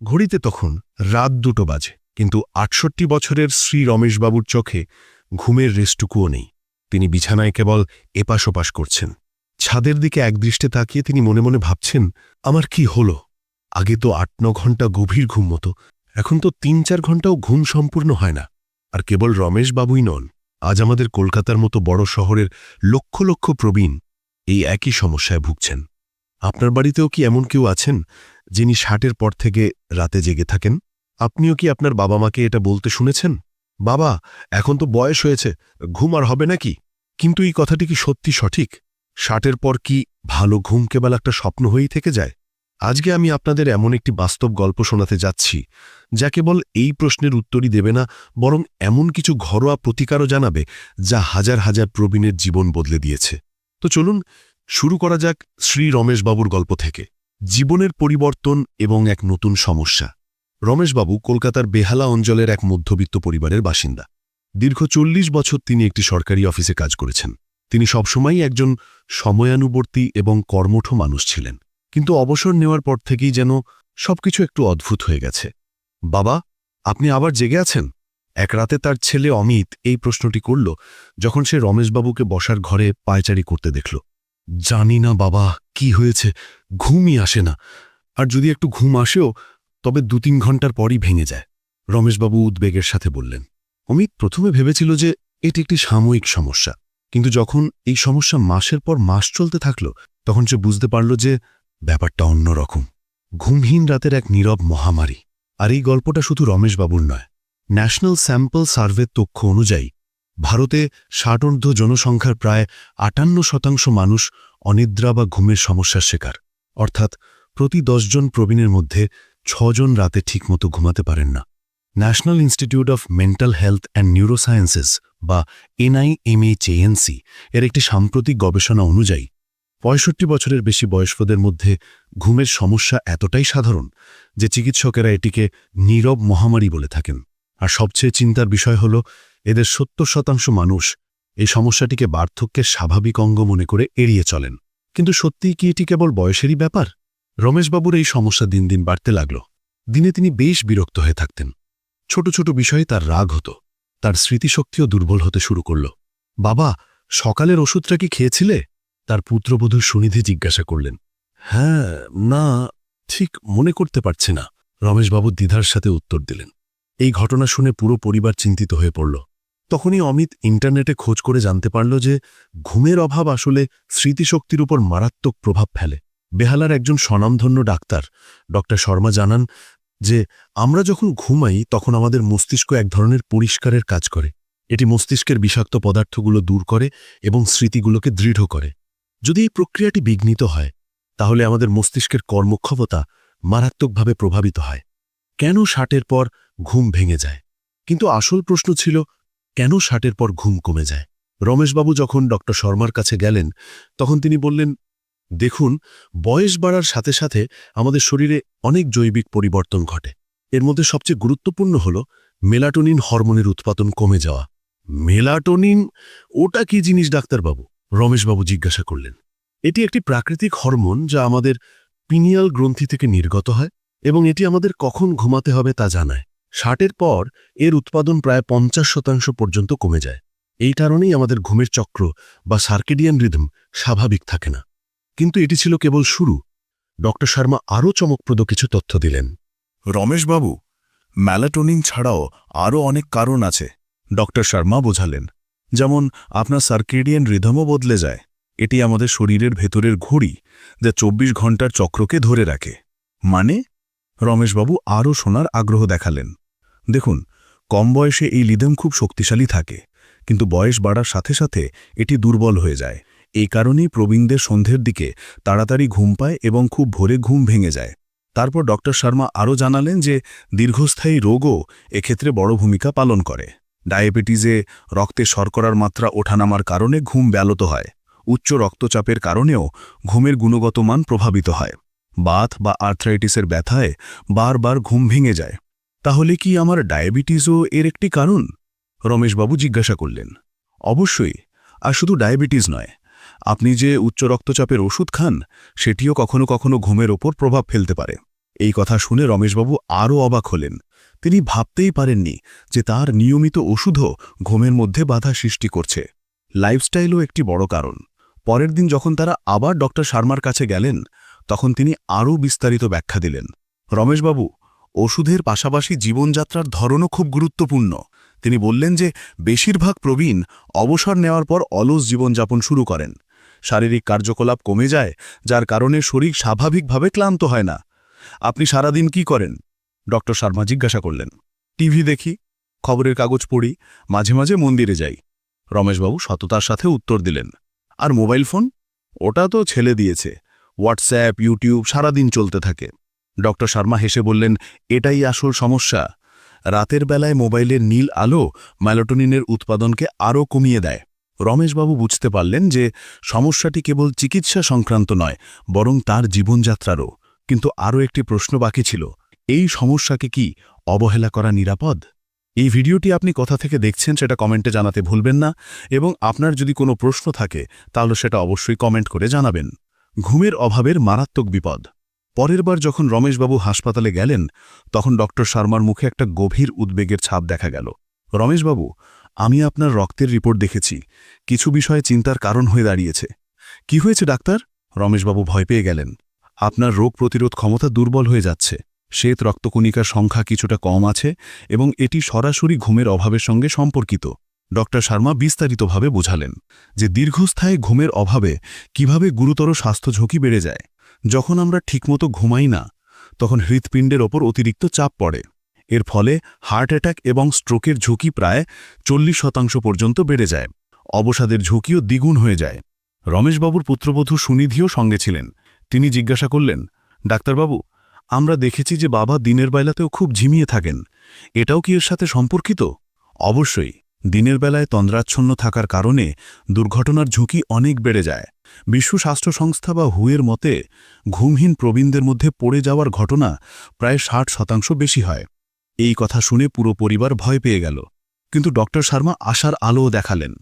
ঘড়িতে তখন রাত দুটো বাজে, কিন্তু আটষট্টি বছরের শ্রী রমেশবাবুর চোখে ঘুমের রেস্টুকুও নেই। তিনি বিছানায় কেবল এপাশ ওপাশ করছেন। ছাদের দিকে একদৃষ্টে তাকিয়ে তিনি মনে মনে ভাবছেন, আমার কি হল? আগে তো আট ন ঘণ্টা গভীর ঘুম মতো এখন তো তিন চার ঘণ্টাও ঘুম সম্পূর্ণ হয় না। আর কেবল রমেশবাবুই নন, আজ আমাদের কলকাতার মতো বড় শহরের লক্ষ লক্ষ প্রবীণ এই একই সমস্যায় ভুগছেন। আপনার বাড়িতেও কি এমন কেউ আছেন? যিনি ষাটের পর থেকে রাতে জেগে থাকেন, আপনিও কি আপনার বাবা মাকে এটা বলতে শুনেছেন? বাবা, এখন তো বয়স হয়েছে, ঘুম আর হবে নাকি? কিন্তু এই কথাটি কি সত্যি সঠিক? ষাটের পর কি ভালো ঘুম কেবল একটা স্বপ্ন হয়েই থেকে যায়? আজকে আমি আপনাদের এমন একটি বাস্তব গল্প শোনাতে যাচ্ছি, যা কেবল এই প্রশ্নের উত্তরই দেবে না, বরং এমন কিছু ঘরোয়া প্রতিকারও জানাবে, যা হাজার হাজার প্রবীণের জীবন বদলে দিয়েছে। তো চলুন, শুরু করা যাক শ্রী রমেশবাবুর গল্প থেকে। জীবনের পরিবর্তন এবং এক নতুন সমস্যা। রমেশবাবু কলকাতার বেহালা অঞ্চলের এক মধ্যবিত্ত পরিবারের বাসিন্দা। দীর্ঘ চল্লিশ বছর তিনি একটি সরকারি অফিসে কাজ করেছেন। তিনি সবসময়ই একজন সময়ানুবর্তী এবং কর্মঠ মানুষ ছিলেন। কিন্তু অবসর নেওয়ার পর থেকেই যেন সবকিছু একটু অদ্ভুত হয়ে গেছে। বাবা, আপনি আবার জেগে আছেন? এক রাতে তার ছেলে অমিত এই প্রশ্নটি করল যখন সে রমেশবাবুকে বসার ঘরে পায়চারি করতে দেখল। জানি না বাবা কি হয়েছে, ঘুমই আসে না। আর যদি একটু ঘুম আসেও, তবে দু তিন ঘণ্টার পরই ভেঙে যায়, রমেশবাবু উদ্বেগের সাথে বললেন। অমিত প্রথমে ভেবেছিল যে এটি একটি সাময়িক সমস্যা, কিন্তু যখন এই সমস্যা মাসের পর মাস চলতে থাকল, তখন সে বুঝতে পারল যে ব্যাপারটা অন্যরকম ঘুমহীন রাতের এক নীরব মহামারী, আর এই গল্পটা শুধু রমেশবাবুর নয়। ন্যাশনাল স্যাম্পল সার্ভের তথ্য অনুযায়ী ভারতে ষাটর্ধ জনসংখ্যার প্রায় আটান্ন শতাংশ মানুষ অনিদ্রা বা ঘুমের সমস্যার শিকার। অর্থাৎ প্রতি দশজন প্রবীণের মধ্যে ছজন রাতে ঠিকমতো ঘুমাতে পারেন না। National Institute of Mental Health and Neurosciences বা এনআইএমএচএএনসি এর একটি সাম্প্রতিক গবেষণা অনুযায়ী, পঁয়ষট্টি বছরের বেশি বয়স্কদের মধ্যে ঘুমের সমস্যা এতটাই সাধারণ যে চিকিৎসকেরা এটিকে নীরব মহামারী বলে থাকেন। আর সবচেয়ে চিন্তার বিষয় হল এদের সত্তর শতাংশ মানুষ এই সমস্যাটিকে বার্ধক্যের স্বাভাবিক অঙ্গ মনে করে এড়িয়ে চলেন। কিন্তু সত্যিই কি এটি কেবল বয়সেরই ব্যাপার? রমেশবাবুর এই সমস্যা দিন দিন বাড়তে লাগল। দিনে তিনি বেশ বিরক্ত হয়ে থাকতেন। ছোট ছোট বিষয়ে তার রাগ হতো। তার স্মৃতিশক্তিও দুর্বল হতে শুরু করল। বাবা, সকালের ওষুধটা কি খেয়েছিলে? তার পুত্রবধূ সুনিধি জিজ্ঞাসা করলেন। হ্যাঁ না, ঠিক মনে করতে পারছে না। রমেশবাবু দ্বিধার সাথে উত্তর দিলেন। এই ঘটনা শুনে পুরো পরিবার চিন্তিত হয়ে পড়ল। তখনই অমিত ইন্টারনেটে খোঁজ করে জানতে পারল যে ঘুমের অভাব আসলে স্মৃতিশক্তির উপর মারাত্মক প্রভাব ফেলে। বেহালার একজন স্বনামধন্য ডাক্তার ড শর্মা জানান যে, আমরা যখন ঘুমাই, তখন আমাদের মস্তিষ্ক এক ধরনের পরিষ্কারের কাজ করে। এটি মস্তিষ্কের বিষাক্ত পদার্থগুলো দূর করে এবং স্মৃতিগুলোকে দৃঢ় করে। যদি এই প্রক্রিয়াটি বিঘ্নিত হয়, তাহলে আমাদের মস্তিষ্কের কর্মক্ষমতা মারাত্মকভাবে প্রভাবিত হয়। কেন ষাটের পর ঘুম ভেঙে যায়? কিন্তু আসল প্রশ্ন ছিল কেন ষাটের পর ঘুম কমে যায়? রমেশবাবু যখন ড শর্মার কাছে গেলেন, তখন তিনি বললেন, দেখুন, বয়স বাড়ার সাথে সাথে আমাদের শরীরে অনেক জৈবিক পরিবর্তন ঘটে। এর মধ্যে সবচেয়ে গুরুত্বপূর্ণ হল মেলাটোনিন হরমোনের উৎপাদন কমে যাওয়া। মেলাটোনিন, ওটা কি জিনিস, ডাক্তারবাবু? রমেশবাবু জিজ্ঞাসা করলেন। এটি একটি প্রাকৃতিক হরমোন যা আমাদের পিনিয়াল গ্রন্থি থেকে নির্গত হয় এবং এটি আমাদের কখন ঘুমাতে হবে তা জানায়। ষাটের পর এর উৎপাদন প্রায় পঞ্চাশ শতাংশ পর্যন্ত কমে যায়। এই কারণেই আমাদের ঘুমের চক্র বা সার্কেডিয়ান রিদম স্বাভাবিক থাকে না। কিন্তু এটি ছিল কেবল শুরু। ড শর্মা আরও চমকপ্রদ কিছু তথ্য দিলেন। রমেশবাবু ম্যালাটোনিন ছাড়াও আরও অনেক কারণ আছে, ডক্টর শর্মা বোঝালেন। যেমন, আপনার সার্কেডিয়ান রিধমও বদলে যায়। এটি আমাদের শরীরের ভেতরের ঘড়ি যা চব্বিশ ঘণ্টার চক্রকে ধরে রাখে। মানে? রমেশবাবু আরও শোনার আগ্রহ দেখালেন। দেখুন, কম বয়সে এই লিদম খুব শক্তিশালী থাকে, কিন্তু বয়স বাড়ার সাথে সাথে এটি দুর্বল হয়ে যায়। এই কারণেই প্রবীণদের সন্ধ্যের দিকে তাড়াতাড়ি ঘুম পায় এবং খুব ভোরে ঘুম ভেঙে যায়। তারপর ডক্টর শর্মা আরও জানালেন যে, দীর্ঘস্থায়ী রোগও এক্ষেত্রে বড় ভূমিকা পালন করে। ডায়াবেটিসে রক্তে শর্করার মাত্রা ওঠানামার কারণে ঘুম ব্যালত হয়। উচ্চ রক্তচাপের কারণেও ঘুমের গুণগত মান প্রভাবিত হয়। বাথ বা আর্থ্রাইটিসের ব্যথায় বারবার ঘুম ভেঙে যায়। তাহলে কি আমার ডায়াবেটিসও এর একটি কারণ? রমেশবাবু জিজ্ঞাসা করলেন। অবশ্যই, আর শুধু ডায়াবেটিস নয়, আপনি যে উচ্চ রক্তচাপের ওষুধ খান, সেটিও কখনো কখনো ঘুমের ওপর প্রভাব ফেলতে পারে। এই কথা শুনে রমেশবাবু আরও অবাক হলেন। তিনি ভাবতেই পারেননি যে তার নিয়মিত ওষুধও ঘুমের মধ্যে বাধা সৃষ্টি করছে। লাইফস্টাইলও একটি বড় কারণ। পরের দিন যখন তারা আবার ডক্টর শর্মার কাছে গেলেন, তখন তিনি আরও বিস্তারিত ব্যাখ্যা দিলেন। রমেশবাবু ওষুধের পাশাপাশি জীবনযাত্রার ধরনও খুব গুরুত্বপূর্ণ। তিনি বললেন যে, বেশিরভাগ প্রবীণ অবসর নেওয়ার পর অলস জীবনযাপন শুরু করেন। শারীরিক কার্যকলাপ কমে যায়, যার কারণে শরীর স্বাভাবিকভাবে ক্লান্ত হয় না। আপনি সারাদিন কি করেন? ডক্টর শর্মা জিজ্ঞাসা করলেন। টিভি দেখি, খবরের কাগজ পড়ি, মাঝে মাঝে মন্দিরে যাই। রমেশবাবু সততার সাথে উত্তর দিলেন, আর মোবাইল ফোন? ওটা তো ছেলে দিয়েছে। হোয়াটসঅ্যাপ, ইউটিউব সারাদিন চলতে থাকে। ডক্টর শর্মা হেসে বললেন, এটাই আসল সমস্যা। রাতের বেলায় মোবাইলের নীল আলো ম্যালোটোনিনের উৎপাদনকে আরও কমিয়ে দেয়। রমেশবাবু বুঝতে পারলেন যে সমস্যাটি কেবল চিকিৎসা সংক্রান্ত নয়, বরং তার জীবনযাত্রারও। কিন্তু আরও একটি প্রশ্ন বাকি ছিল, এই সমস্যাকে কি অবহেলা করা নিরাপদ? এই ভিডিওটি আপনি কথা থেকে দেখছেন সেটা কমেন্টে জানাতে ভুলবেন না, এবং আপনার যদি কোনো প্রশ্ন থাকে, তাহলে সেটা অবশ্যই কমেন্ট করে জানাবেন। ঘুমের অভাবের মারাত্মক বিপদ। পরের বার যখন রমেশবাবু হাসপাতালে গেলেন, তখন ডক্টর শর্মার মুখে একটা গভীর উদ্বেগের ছাপ দেখা গেল। রমেশবাবু, আমি আপনার রক্তের রিপোর্ট দেখেছি। কিছু বিষয়ে চিন্তার কারণ হয়ে দাঁড়িয়েছে। কি হয়েছে, ডাক্তার? রমেশবাবু ভয় পেয়ে গেলেন। আপনার রোগ প্রতিরোধ ক্ষমতা দুর্বল হয়ে যাচ্ছে। শ্বেত রক্তকণিকার সংখ্যা কিছুটা কম আছে এবং এটি সরাসরি ঘুমের অভাবের সঙ্গে সম্পর্কিত। ডক্টর শর্মা বিস্তারিতভাবে বোঝালেন যে দীর্ঘস্থায়ী ঘুমের অভাবে কীভাবে গুরুতর স্বাস্থ্য ঝুঁকি বেড়ে যায়। যখন আমরা ঠিকমতো ঘুমাই না, তখন হৃৎপিণ্ডের ওপর অতিরিক্ত চাপ পড়ে। এর ফলে হার্ট অ্যাটাক এবং স্ট্রোকের ঝুঁকি প্রায় চল্লিশ শতাংশ পর্যন্ত বেড়ে যায়। অবসাদের ঝুঁকিও দ্বিগুণ হয়ে যায়। রমেশবাবুর পুত্রবধূ সুনিধিও সঙ্গে ছিলেন। তিনি জিজ্ঞাসা করলেন, ডাক্তারবাবু, আমরা দেখেছি যে বাবা দিনের বেলাতেও খুব ঝিমিয়ে থাকেন। এটাও কি এর সাথে সম্পর্কিত? অবশ্যই। দিনের বেলায় তন্দ্রাচ্ছন্ন থাকার কারণে দুর্ঘটনার ঝুঁকি অনেক বেড়ে যায়। বিশ্ব স্বাস্থ্য সংস্থা বা হুয়ের মতে, ঘুমহীন প্রবীণদের মধ্যে পড়ে যাওয়ার ঘটনা প্রায় ষাট শতাংশ বেশি হয়। এই কথা শুনে পুরো পরিবার ভয় পেয়ে গেল। কিন্তু ডক্টর শর্মা আশার আলোও দেখালেন।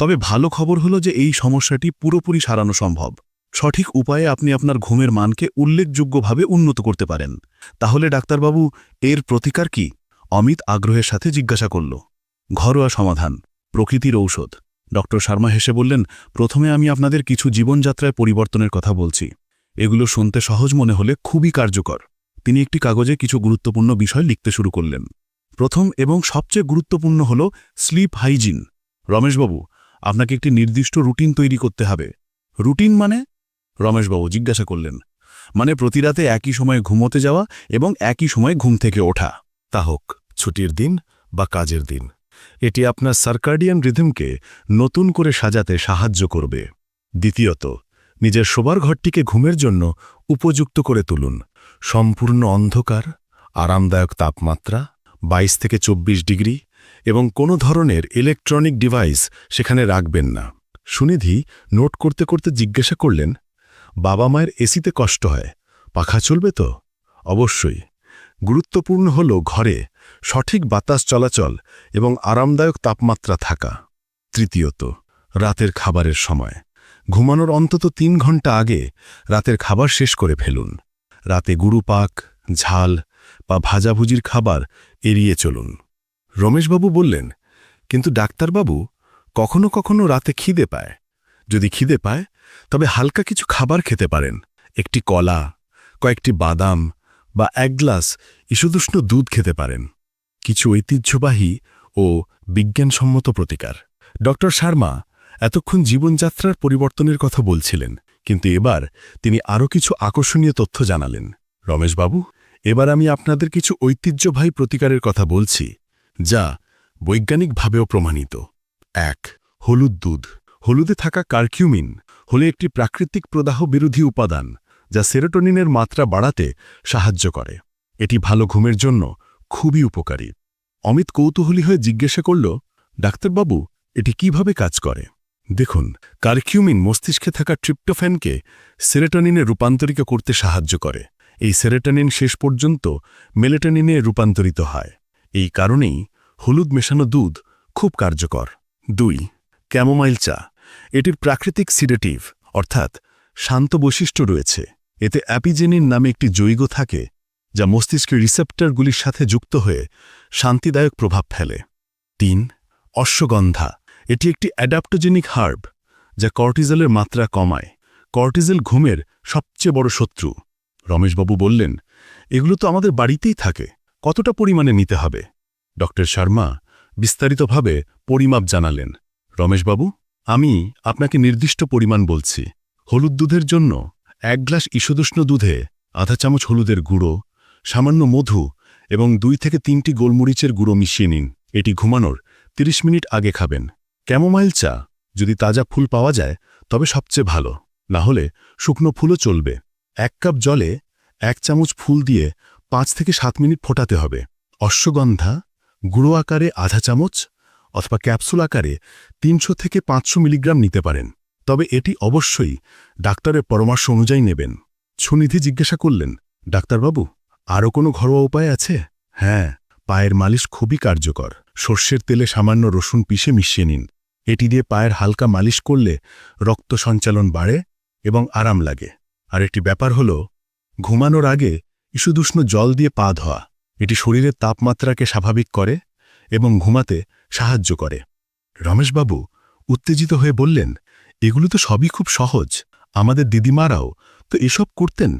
তবে ভালো খবর হলো যে এই সমস্যাটি পুরোপুরি সারানো সম্ভব। সঠিক উপায়ে আপনি আপনার ঘুমের মানকে উল্লেখযোগ্যভাবে উন্নত করতে পারেন। তাহলে ডাক্তারবাবু, এর প্রতিকার কি? অমিত আগ্রহের সাথে জিজ্ঞাসা করল। ঘরোয়া সমাধান, প্রকৃতির ঔষধ। ডক্টর শর্মা হেসে বললেন, প্রথমে আমি আপনাদের কিছু জীবনযাত্রায় পরিবর্তনের কথা বলছি। এগুলো শুনতে সহজ মনে হলে খুবই কার্যকর। তিনি একটি কাগজে কিছু গুরুত্বপূর্ণ বিষয় লিখতে শুরু করলেন। প্রথম এবং সবচেয়ে গুরুত্বপূর্ণ হল স্লিপ হাইজিন। রমেশবাবু, আপনাকে একটি নির্দিষ্ট রুটিন তৈরি করতে হবে। রুটিন মানে? রমেশবাবু জিজ্ঞাসা করলেন মানে প্রতি রাতে একই সময়ে ঘুমোতে যাওয়া এবং একই সময়ে ঘুম থেকে ওঠা। তা হোক, ছুটির দিন বা কাজের দিন। এটি আপনার সার্কার্ডিয়ান রিথমকে নতুন করে সাজাতে সাহায্য করবে। দ্বিতীয়ত, নিজের শোবার ঘরটিকে ঘুমের জন্য উপযুক্ত করে তুলুন। সম্পূর্ণ অন্ধকার, আরামদায়ক তাপমাত্রা ২২ থেকে ২৪ ডিগ্রি এবং কোনো ধরনের ইলেকট্রনিক ডিভাইস সেখানে রাখবেন না। সুনিধি নোট করতে করতে জিজ্ঞাসা করলেন, বাবা মায়ের এসিতে কষ্ট হয়, পাখা চলবে তো? অবশ্যই। গুরুত্বপূর্ণ হল ঘরে সঠিক বাতাস চলাচল এবং আরামদায়ক তাপমাত্রা থাকা। তৃতীয়ত, রাতের খাবারের সময়। ঘুমানোর অন্তত তিন ঘণ্টা আগে রাতের খাবার শেষ করে ফেলুন। রাতে গুরুপাক ঝাল বা ভাজাভুজির খাবার এড়িয়ে চলুন। রমেশবাবু বললেন, কিন্তু ডাক্তারবাবু, কখনো কখনো রাতে খিদে পায়। যদি খিদে পায়, তবে হালকা কিছু খাবার খেতে পারেন। একটি কলা, কয়েকটি বাদাম বা এক গ্লাস ইসুদুষ্ণ দুধ খেতে পারেন। কিছু ঐতিহ্যবাহী ও বিজ্ঞানসম্মত প্রতিকার। ডক্টর শর্মা এতক্ষণ জীবনযাত্রার পরিবর্তনের কথা বলছিলেন, কিন্তু এবার তিনি আরও কিছু আকর্ষণীয় তথ্য জানালেন। রমেশবাবু, এবার আমি আপনাদের কিছু ঐতিহ্যবাহী প্রতিকারের কথা বলছি, যা বৈজ্ঞানিকভাবেও প্রমাণিত। এক, হলুদ দুধ। হলুদে থাকা কার্কিউমিন হলে একটি প্রাকৃতিক প্রদাহ বিরোধী উপাদান যা সেরোটোনিনের মাত্রা বাড়াতে সাহায্য করে। এটি ভালো ঘুমের জন্য খুবই উপকারী। অমিত কৌতূহলী হয়ে জিজ্ঞাসা করল, ডাক্তারবাবু, এটি কীভাবে কাজ করে? দেখুন, কার্কিউমিন মস্তিষ্কে থাকা ট্রিপ্টোফ্যানকে সেরেটনিনে রূপান্তরিত করতে সাহায্য করে। এই সেরেটনিন শেষ পর্যন্ত মেলেটনিনে রূপান্তরিত হয়। এই কারণেই হলুদ মেশানো দুধ খুব কার্যকর। দুই, ক্যামোমাইল চা। এটির প্রাকৃতিক সিডেটিভ, অর্থাৎ শান্ত বৈশিষ্ট্য রয়েছে। এতে অ্যাপিজেনিন নামে একটি জৈগ থাকে, যা মস্তিষ্কের রিসেপ্টারগুলির সাথে যুক্ত হয়ে শান্তিদায়ক প্রভাব ফেলে। তিন, অশ্বগন্ধা। এটি একটি অ্যাডাপ্টোজেনিক হার্ব, যা কর্টিজলের মাত্রা কমায়। কর্টিজেল ঘুমের সবচেয়ে বড় শত্রু। রমেশবাবু বললেন, এগুলো তো আমাদের বাড়িতেই থাকে। কতটা পরিমাণে নিতে হবে? ড শর্মা বিস্তারিতভাবে পরিমাপ জানালেন, রমেশবাবু, আমি আপনাকে নির্দিষ্ট পরিমাণ বলছি। হলুদ দুধের জন্য এক গ্লাস ঈষদুষ্ণ দুধে আধা চামচ হলুদের গুঁড়ো, সামান্য মধু এবং দুই থেকে তিনটি গোলমরিচের গুঁড়ো মিশিয়ে নিন। এটি ঘুমানোর ৩০ মিনিট আগে খাবেন। ক্যামোমাইল চা যদি তাজা ফুল পাওয়া যায়, তবে সবচেয়ে ভালো। না হলে শুকনো ফুলও চলবে। এক কাপ জলে এক চামচ ফুল দিয়ে পাঁচ থেকে সাত মিনিট ফোটাতে হবে। অশ্বগন্ধা, গুঁড়ো আকারে আধা চামচ অথবা ক্যাপসুল আকারে তিনশো থেকে পাঁচশো মিলিগ্রাম নিতে পারেন। তবে এটি অবশ্যই ডাক্তারের পরামর্শ অনুযায়ী নেবেন। সুনিধি জিজ্ঞাসা করলেন, ডাক্তারবাবু, আরও কোনো ঘরোয়া উপায় আছে? হ্যাঁ পায়ের মালিশ খুবই কার্যকর। সর্ষের তেলে সামান্য রসুন পিষে মিশিয়ে নিন। এটি দিয়ে পায়ের হালকা মালিশ করলে রক্ত সঞ্চালন বাড়ে এবং আরাম লাগে। আর একটি ব্যাপার হল, ঘুমানোর আগে ইস্যুদুষ্ণ জল দিয়ে পা ধোয়া। এটি শরীরের তাপমাত্রাকে স্বাভাবিক করে এবং ঘুমাতে সাহায্য করে। রমেশবাবু, উত্তেজিত হয়ে বললেন এগুলো তো সবই খুব সহজ। আমাদের দিদিমারাও তো এসব করতেন।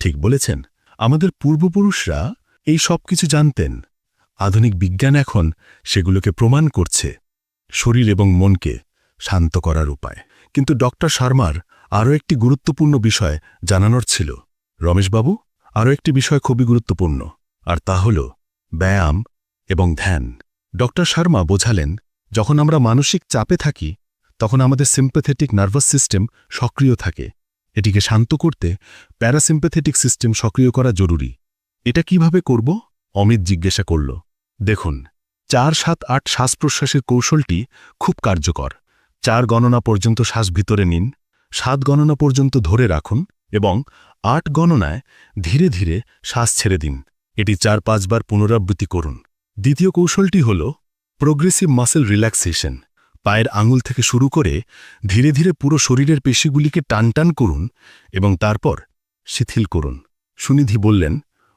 ঠিক বলেছেন। আমাদের পূর্বপুরুষরা এই সব কিছু জানতেন। আধুনিক বিজ্ঞান এখন সেগুলোকে প্রমাণ করছে শরীর এবং মনকে শান্ত করার উপায়। কিন্তু ডক্টর শর্মার আরও একটি গুরুত্বপূর্ণ বিষয় জানানোর ছিল। রমেশবাবু, আরও একটি বিষয় খুবই গুরুত্বপূর্ণ, আর তা হল ব্যায়াম এবং ধ্যান। ডক্টর শর্মা বোঝালেন, যখন আমরা মানসিক চাপে থাকি তখন আমাদের সিম্প্যাথেটিক নার্ভাস সিস্টেম সক্রিয় থাকে। এটিকে শান্ত করতে প্যারাসিম্প্যাথেটিক সিস্টেম সক্রিয় করা জরুরি। এটা কীভাবে করব? অমিত জিজ্ঞাসা করল। দেখুন, চার সাত আট শ্বাস প্রশ্বাসের কৌশলটি খুব কার্যকর। চার গণনা পর্যন্ত শ্বাস ভিতরে নিন, সাত গণনা পর্যন্ত ধরে রাখুন এবং আট গণনায় ধীরে ধীরে শ্বাস ছেড়ে দিন। এটি চার পাঁচবার পুনরাবৃত্তি করুন। দ্বিতীয় কৌশলটি হল প্রোগ্রেসিভ মাসেল রিল্যাক্সেশন পায়ের আঙুল থেকে শুরু করে ধীরে ধীরে পুরো শরীরের পেশিগুলিকে টানটান করুন এবং তারপর শিথিল করুন। সুনিধি বললেন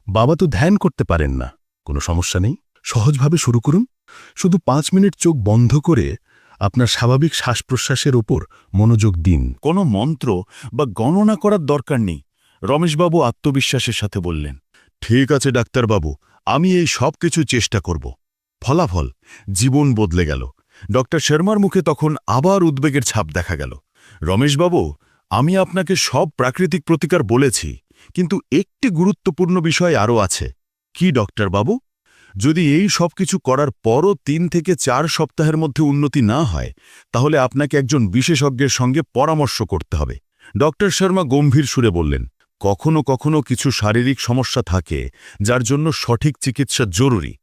বাবা তো ধ্যান করতে পারেন না। কোনো সমস্যা নেই। সহজভাবে শুরু করুন। শুধু পাঁচ মিনিট চোখ বন্ধ করে আপনার স্বাভাবিক শ্বাস প্রশ্বাসের ওপর মনোযোগ দিন। কোনো মন্ত্র বা গণনা করার দরকার নেই রমেশবাবু আত্মবিশ্বাসের সাথে বললেন। ঠিক আছে ডাক্তারবাবু। আমি এই সব কিছু চেষ্টা করব। ফলাফল জীবন বদলে গেল। ডক্টর শর্মার মুখে তখন আবার উদ্বেগের ছাপ দেখা গেল। রমেশবাবু, আমি আপনাকে সব প্রাকৃতিক প্রতিকার বলেছি, কিন্তু একটি গুরুত্বপূর্ণ বিষয় আরও আছে। কি ডক্টরবাবু যদি এই সব কিছু করার পরও তিন থেকে চার সপ্তাহের মধ্যে উন্নতি না হয়, তাহলে আপনাকে একজন বিশেষজ্ঞের সঙ্গে পরামর্শ করতে হবে। ডক্টর শর্মা গম্ভীর সুরে বললেন, কখনো কখনো কিছু শারীরিক সমস্যা থাকে, যার জন্য সঠিক চিকিৎসা জরুরি।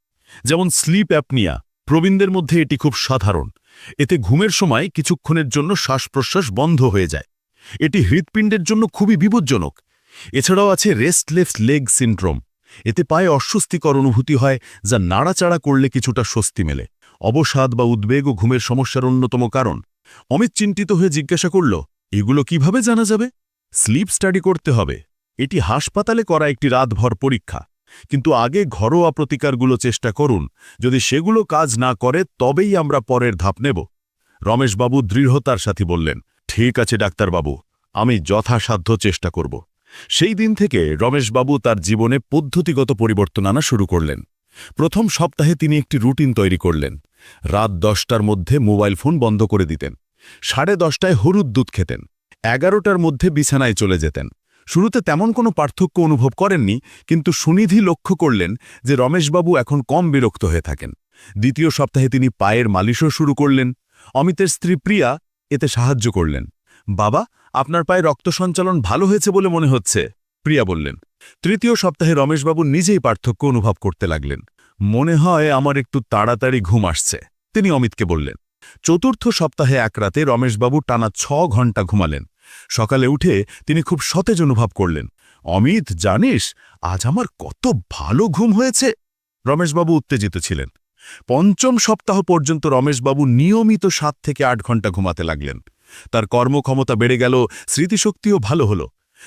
যেমন স্লিপ অ্যাপনিয়া প্রবীণদের মধ্যে এটি খুব সাধারণ। এতে ঘুমের সময় কিছুক্ষণের জন্য শ্বাস প্রশ্বাস বন্ধ হয়ে যায়। এটি হৃৎপিণ্ডের জন্য খুবই বিপজ্জনক। এছাড়াও আছে রেস্টলেস লেগ সিন্ড্রোম। এতে পায়ে অস্বস্তিকর অনুভূতি হয়, যা নাড়াচাড়া করলে কিছুটা স্বস্তি মেলে। অবসাদ বা উদ্বেগ ও ঘুমের সমস্যার অন্যতম কারণ। অমিত চিন্তিত হয়ে জিজ্ঞাসা করল, এগুলো কীভাবে জানা যাবে? স্লিপ স্টাডি করতে হবে। এটি হাসপাতালে করা একটি রাতভর পরীক্ষা। কিন্তু আগে ঘরোয়া প্রতিকারগুলো চেষ্টা করুন। যদি সেগুলো কাজ না করে, তবেই আমরা পরের ধাপ নেব। রমেশবাবু দৃঢ়তার সাথে বললেন, ঠিক আছে, ডাক্তারবাবু, আমি যথাসাধ্য চেষ্টা করব। সেই দিন থেকে রমেশবাবু তার জীবনে পদ্ধতিগত পরিবর্তন আনা শুরু করলেন। প্রথম সপ্তাহে তিনি একটি রুটিন তৈরি করলেন। রাত দশটার মধ্যে মোবাইল ফোন বন্ধ করে দিতেন। সাড়ে দশটায় হলুদ দুধ খেতেন। এগারোটার মধ্যে বিছানায় চলে যেতেন। শুরুতে তেমন কোনো পার্থক্য অনুভব করেননি, কিন্তু সুনিধি লক্ষ্য করলেন যে রমেশবাবু এখন কম বিরক্ত হয়ে থাকেন। দ্বিতীয় সপ্তাহে তিনি পায়ের মালিশও শুরু করলেন। অমিতের স্ত্রী প্রিয়া এতে সাহায্য করলেন। বাবা, আপনার পায়ে রক্ত সঞ্চালন ভালো হয়েছে বলে মনে হচ্ছে, প্রিয়া বললেন। তৃতীয় সপ্তাহে রমেশবাবু নিজেই পার্থক্য অনুভব করতে লাগলেন। মনে হয় আমার একটু তাড়াতাড়ি ঘুম আসছে, তিনি অমিতকে বললেন। চতুর্থ সপ্তাহে এক রাতে রমেশবাবু টানা ছ ঘণ্টা ঘুমালেন। সকালে উঠে তিনি খুব সতেজ অনুভব করলেন। অমিত, জানিস, আজ আমার কত ভালো ঘুম হয়েছে। রমেশবাবু উত্তেজিত ছিলেন। পঞ্চম সপ্তাহ পর্যন্ত রমেশবাবু নিয়মিত সাত থেকে আট ঘণ্টা ঘুমাতে লাগলেন। তার কর্মক্ষমতা বেড়ে গেল, স্মৃতিশক্তিও ভালো হল।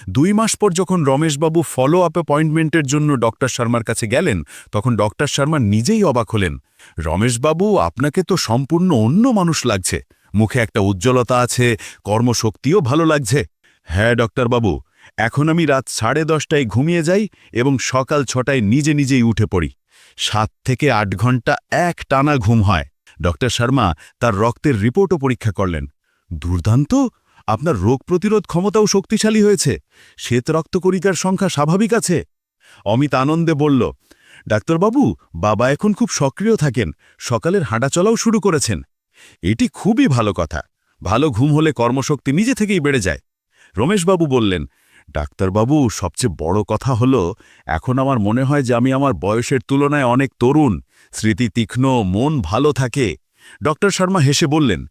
দুই মাস পর যখন রমেশবাবু ফলো আপ অ্যাপয়েন্টমেন্টের জন্য ডক্টর শর্মার কাছে গেলেন, তখন ডক্টর শর্মা নিজেই অবাক হলেন। রমেশবাবু, আপনাকে তো সম্পূর্ণ অন্য মানুষ লাগছে। মুখে একটা উজ্জ্বলতা আছে, কর্মশক্তিও ভালো লাগছে। হ্যাঁ ডক্টরবাবু এখন আমি রাত সাড়ে দশটায় ঘুমিয়ে যাই এবং সকাল ছটায় নিজে নিজেই উঠে পড়ি। সাত থেকে আট ঘণ্টা এক টানা ঘুম হয়। ডক্টর শর্মা তার রক্তের রিপোর্টও পরীক্ষা করলেন। দুর্দান্ত! আপনার রোগ প্রতিরোধ ক্ষমতাও শক্তিশালী হয়েছে। শ্বেত রক্তকরিকার সংখ্যা স্বাভাবিক আছে। অমিত আনন্দে বলল, ডাক্তারবাবু, বাবা এখন খুব সক্রিয় থাকেন। সকালের হাঁটাচলাও শুরু করেছেন। এটি খুবই ভালো কথা। ভালো ঘুম হলে কর্মশক্তি নিজে থেকেই বেড়ে যায়। রমেশবাবু বললেন, ডাক্তারবাবু, সবচেয়ে বড় কথা হলো, এখন আমার মনে হয় যে আমি আমার বয়সের তুলনায় অনেক তরুণ। স্মৃতি তীক্ষ্ণ, মন ভালো থাকে। ডক্টর শর্মা হেসে বললেন,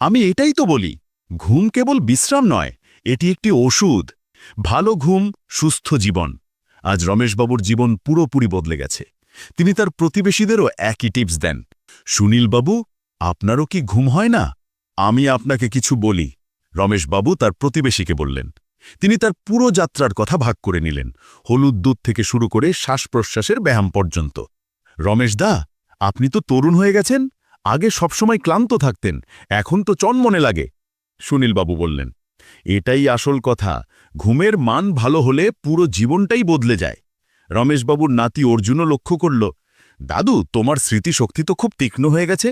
আমি এটাই তো বলি, ঘুম কেবল বিশ্রাম নয়, এটি একটি ওষুধ। ভালো ঘুম, সুস্থ জীবন। আজ রমেশবাবুর জীবন পুরোপুরি বদলে গেছে। তিনি তার প্রতিবেশীদেরও একই টিপস দেন, সুনীলবাবু আপনারও কি ঘুম হয় না? আমি আপনাকে কিছু বলি। রমেশবাবু তার প্রতিবেশীকে বললেন। তিনি তার পুরো যাত্রার কথা ভাগ করে নিলেন। হলুদ দুধ থেকে শুরু করে শ্বাস প্রশ্বাসের ব্যায়াম পর্যন্ত। রমেশ দা আপনি তো তরুণ হয়ে গেছেন। আগে সবসময় ক্লান্ত থাকতেন। এখন তো চনমনে লাগে। সুনীলবাবু বললেন, এটাই আসল কথা। ঘুমের মান ভালো হলে পুরো জীবনটাই বদলে যায়। রমেশবাবুর নাতি অর্জুনও লক্ষ্য করল, দাদু, তোমার স্মৃতিশক্তি তো খুব তীক্ষ্ণ হয়ে গেছে।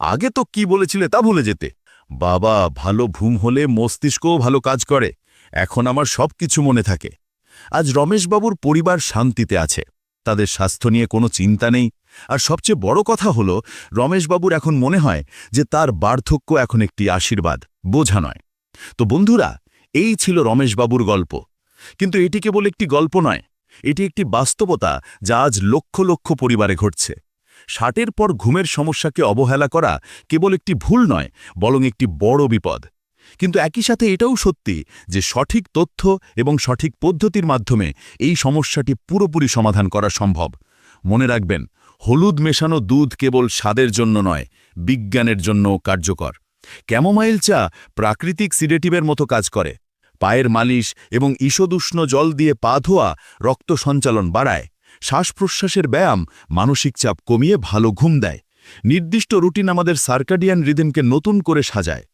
আগে তো কি বলেছিলে তা ভুলে যেতে। বাবা, ভালো ঘুম হলে মস্তিষ্কও ভালো কাজ করে। এখন আমার সব কিছু মনে থাকে। আজ রমেশবাবুর পরিবার শান্তিতে আছে। তাদের স্বাস্থ্য নিয়ে কোনো চিন্তা নেই। আর সবচেয়ে বড় কথা হল, রমেশবাবুর এখন মনে হয় যে তার বার্ধক্য এখন একটি আশীর্বাদ, বোঝা নয়। তো বন্ধুরা, এই ছিল রমেশবাবুর গল্প। কিন্তু এটি কেবল একটি গল্প নয়, এটি একটি বাস্তবতা যা আজ লক্ষ লক্ষ পরিবারে ঘটছে। ষাটের পর ঘুমের সমস্যাকে অবহেলা করা কেবল একটি ভুল নয়, বরং একটি বড় বিপদ। কিন্তু একই সাথে এটাও সত্যি যে সঠিক তথ্য এবং সঠিক পদ্ধতির মাধ্যমে এই সমস্যাটি পুরোপুরি সমাধান করা সম্ভব। মনে রাখবেন, হলুদ মেশানো দুধ কেবল স্বাদের জন্য নয়, বিজ্ঞানের জন্য কার্যকর। ক্যামোমাইল চা প্রাকৃতিক সিডেটিভের মতো কাজ করে। পায়ের মালিশ এবং ঈষদুষ্ণ জল দিয়ে পা ধোয়া রক্ত সঞ্চালন বাড়ায়। শ্বাস প্রশ্বাসের ব্যায়াম মানসিক চাপ কমিয়ে ভালো ঘুম দেয়। নির্দিষ্ট রুটিন আমাদের সার্কাডিয়ান রিদমকে নতুন করে সাজায়।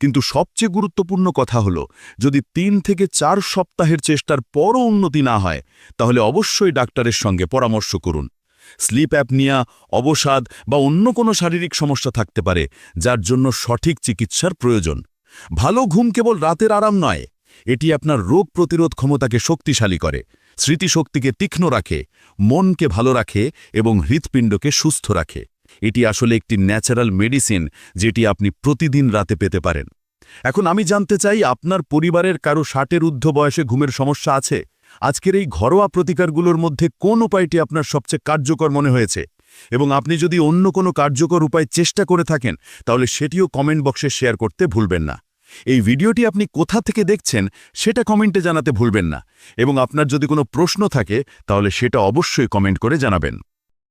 কিন্তু সবচেয়ে গুরুত্বপূর্ণ কথা হল, যদি তিন থেকে চার সপ্তাহের চেষ্টার পরও উন্নতি না হয়, তাহলে অবশ্যই ডাক্তারের সঙ্গে পরামর্শ করুন। স্লিপ অ্যাপনিয়া, অবসাদ বা অন্য কোনো শারীরিক সমস্যা থাকতে পারে, যার জন্য সঠিক চিকিৎসার প্রয়োজন। ভালো ঘুম কেবল রাতের আরাম নয়, এটি আপনার রোগ প্রতিরোধ ক্ষমতাকে শক্তিশালী করে। স্মৃতিশক্তিকে তীক্ষ্ণ রাখে, মনকে ভালো রাখে এবং হৃৎপিণ্ডকে সুস্থ রাখে। এটি আসলে একটি ন্যাচারাল মেডিসিন যেটি আপনি প্রতিদিন রাতে পেতে পারেন। এখন আমি জানতে চাই, আপনার পরিবারের কারও ষাটের ঊর্ধ্ব বয়সে ঘুমের সমস্যা আছে? আজকের এই ঘরোয়া প্রতিকারগুলোর মধ্যে কোন উপায়টি আপনার সবচেয়ে কার্যকর মনে হয়েছে? এবং আপনি যদি অন্য কোনো কার্যকর উপায় চেষ্টা করে থাকেন, তাহলে সেটিও কমেন্ট বক্সে শেয়ার করতে ভুলবেন না। এই ভিডিওটি আপনি কোথা থেকে দেখছেন সেটা কমেন্টে জানাতে ভুলবেন না। এবং আপনার যদি কোনো প্রশ্ন থাকে, তাহলে সেটা অবশ্যই কমেন্ট করে জানাবেন।